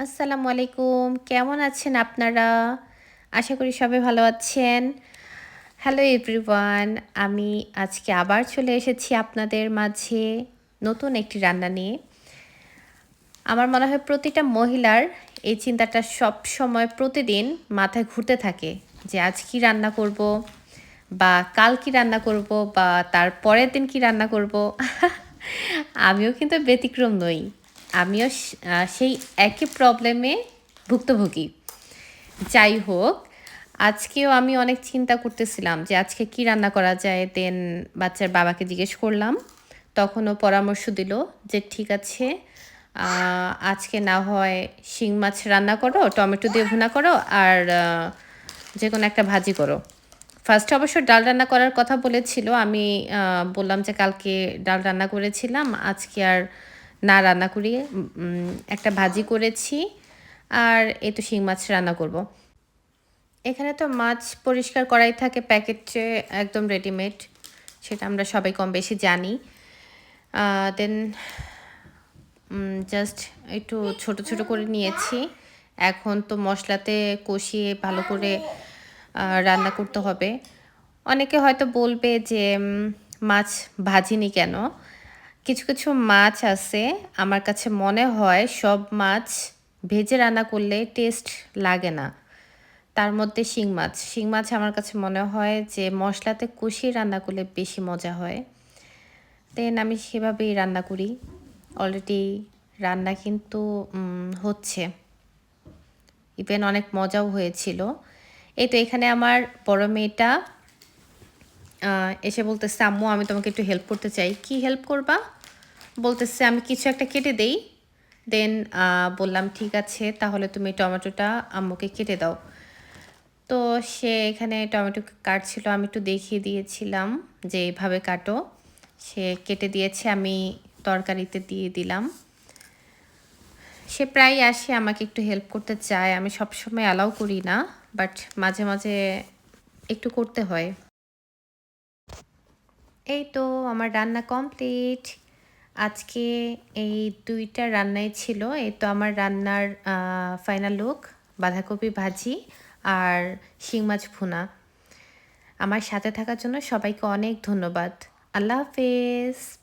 আসসালামু আলাইকুম। কেমন আছেন আপনারা? আশা করি সবাই ভালো আছেন। হ্যালো এভরিওয়ান আমি আজকে আবার চলে এসেছি আপনাদের মাঝে নতুন একটি রান্না নিয়ে। আমার মনে হয় প্রতিটা মহিলার এই চিন্তাটা সব সময় প্রতিদিন মাথায় ঘুরতে থাকে যে আজ কি রান্না করব বা কাল কি রান্না করব বা তার পরের দিন কি রান্না করব। আমিও কিন্তু ব্যতিক্রম নই। আমিও সেই একই প্রবলেমে ভুক্তভোগী। যাই হোক, আজকেও আমি অনেক চিন্তা করতেছিলাম যে আজকে কি রান্না করা যায়। দেন বাচ্চার বাবাকে জিজ্ঞেস করলাম, তখনও পরামর্শ দিল যে ঠিক আছে আজকে না হয় শিং মাছ রান্না করো, টমেটো দিয়ে ভুনা করো আর যে কোনো একটা ভাজি করো। ফার্স্টে অবশ্য ডাল রান্না করার কথা বলেছিল, আমি বললাম যে কালকে ডাল রান্না করেছিলাম, আজকে আর না রান্না করি একটা ভাজি করেছি আর এই তো শিং মাছ রান্না করব। এখানে তো মাছ পরিষ্কার করাই থাকে, প্যাকেটে একদম রেডিমেড সেটা আমরা সবাই কম বেশি জানি। দেন জাস্ট একটু ছোট ছোট করে নিয়েছি। এখন তো মশলাতে কষিয়ে ভালো করে রান্না করতে হবে। অনেকে হয়তো বলবে যে মাছ ভাজিনি কেন? কিছু কিছু মাছ আছে, আমার কাছে মনে হয় সব মাছ ভেজে রান্না করলে টেস্ট লাগে না। তার মধ্যে শিং মাছ শিং মাছ আমার কাছে মনে হয় যে মশলাতে কষিয়ে রান্না করলে বেশি মজা হয়। দেন আমি সেভাবেই রান্না করি। অলরেডি রান্না কিন্তু হচ্ছে। ইভেন অনেক মজাও হয়েছিল। এই তো এখানে আমার বড় মেয়েটা এসে বলতেছে, আম্মু, আমি তোমাকে একটু হেল্প করতে চাই। কি হেল্প করবা? বলতেছে, আমি কিছু একটা কেটে দেই। দেন বললাম, ঠিক আছে, তাহলে তুমি টমেটোটা আম্মুকে কেটে দাও। তো সে এখানে টমেটো কাটছিল, আমি একটু দেখিয়ে দিয়েছিলাম যে এইভাবে কাটো। সে কেটে দিয়েছে, আমি তরকারিতে দিয়ে দিলাম। সে প্রায় আসে, আমাকে একটু হেল্প করতে চায়। আমি সবসময় অ্যালাউ করি না বাট মাঝে মাঝে একটু করতে হয়। এই তো, আমার রান্না কমপ্লিট আজকে এই দুইটা রান্নাই ছিল। এই তো আমার রান্নার ফাইনাল লুক বাঁধাকপি ভাজি আর শিং মাছ ভুনা। আমার সাথে থাকার জন্য সবাইকে অনেক ধন্যবাদ। আল্লাহ হাফেজ।